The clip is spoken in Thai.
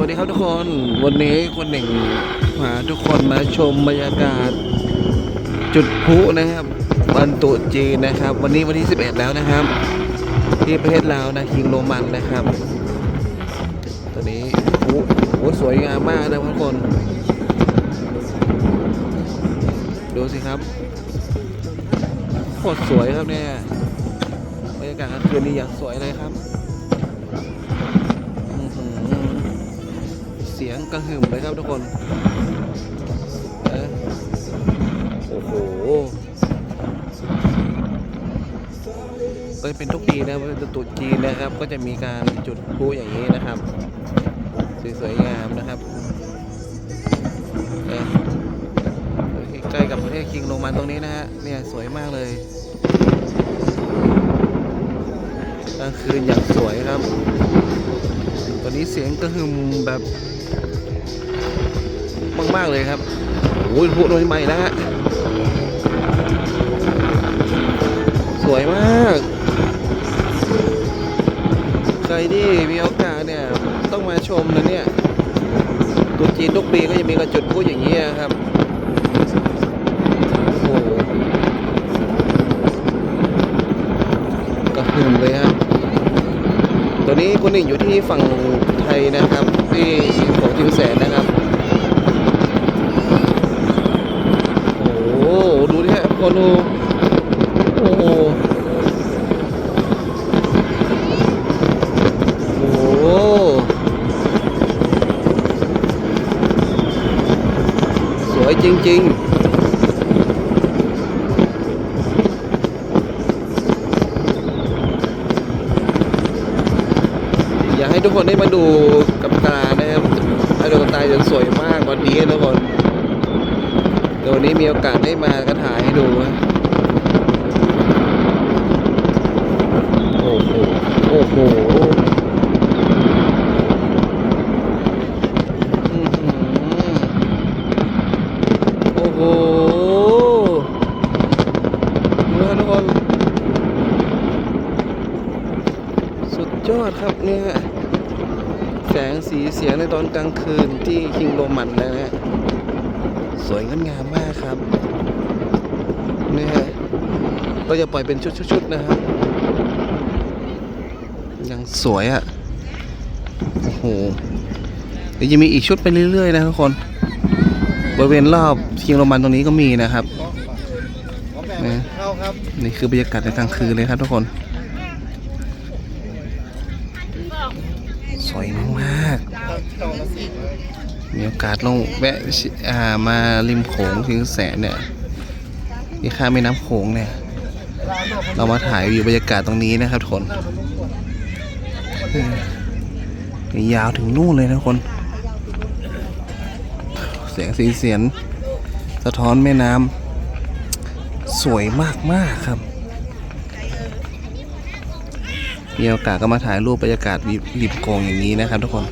วัสดีครับทุกคน วันนี้คนหนึ่งพาทุกคนมาชมบรรยากาศ จุดพลุนะครับวันตุจีนนะครับ วันนี้วันที่ 11 แล้วนะครับ ที่ประเทศลาวนะคิงโรมันนะครับ ตอนนี้พลุโอ้สวยงามมากนะทุกคน ดูสิครับโคตรสวยครับเนี่ยบรรยากาศกลางคืนนี้อย่างสวยเลยครับ เสียงกระหึ่มเลยครับทุกคนโอ้โหก็เป็นทุกปีนะเป็นตรุษจีนนะครับ ก็จะมีการจุดพลุอย่างนี้นะครับสวยๆงามนะครับใกล้กับประเทศคิงโรมันตรงนี้นะฮะเนี่ยสวยมากเลยกลางคืนอย่างสวยครับ ตอนนี้เสียงกระหึ่มแบบ มาก ๆ เลยครับโอ้ยพูดใหม่แล้วฮะสวยมาก ใครที่มีโอกาสเนี่ย ต้องมาชมนะเนี่ยตุกจีนทุกปีก็จะมีกระจุดพูดอย่างนี้ครับโอ้โหกระหึ่มเลยครับตัวนี้คุณหนึ่งอยู่ที่ฝั่งไทยนะครับ ที่ของจิงแสนนะครับ ดูดิฮะคนดูโอ้โหโอ้โหสวยจริงๆอยากให้ทุกคนได้มาดูกับตานะครับถ้ดูกับตาจะสวยมากวันนี้ทุกคน เดี๋ยววันนี้มีโอกาสได้มาก็ถ่ายให้ดูนะโอ้โหโอ้โหอือโอ้โหดูนะทุกคนสุดยอดครับเนี่ยแสงสีเสียงในตอนกลางคืนที่คิงโรมันนะฮะ สวยงดงามมากครับนี่ฮะก็จะปล่อยเป็นชุดๆๆนะครับยังสวยอะ่ะโอ้โหเดี๋ยวจะมีอีกชุดไปเรื่อยๆนะทุกคน บริเวณรอบคิงโรมันตรงนี้ก็มีนะครับนี่นี่คือบรรยากาศในกลางคืนเลยครับทุกคน สวยมากๆ มีโอกาสลองแวะามาริมโขงถึงแสนเนี่ยนี่ข้ามแม่น้ำโขงเนี่ย เรามาถ่ายวิวบรรยากาศตรงนี้นะครับทุกคนยาวถึงนู่นเลยนะคน เสียงสีเสียนสะท้อนแม่น้ำสวยมากๆครับมีโอกาสก็มาถ่ายรูปบรรยากาศริมโขงอย่างนี้นะครับทุกคน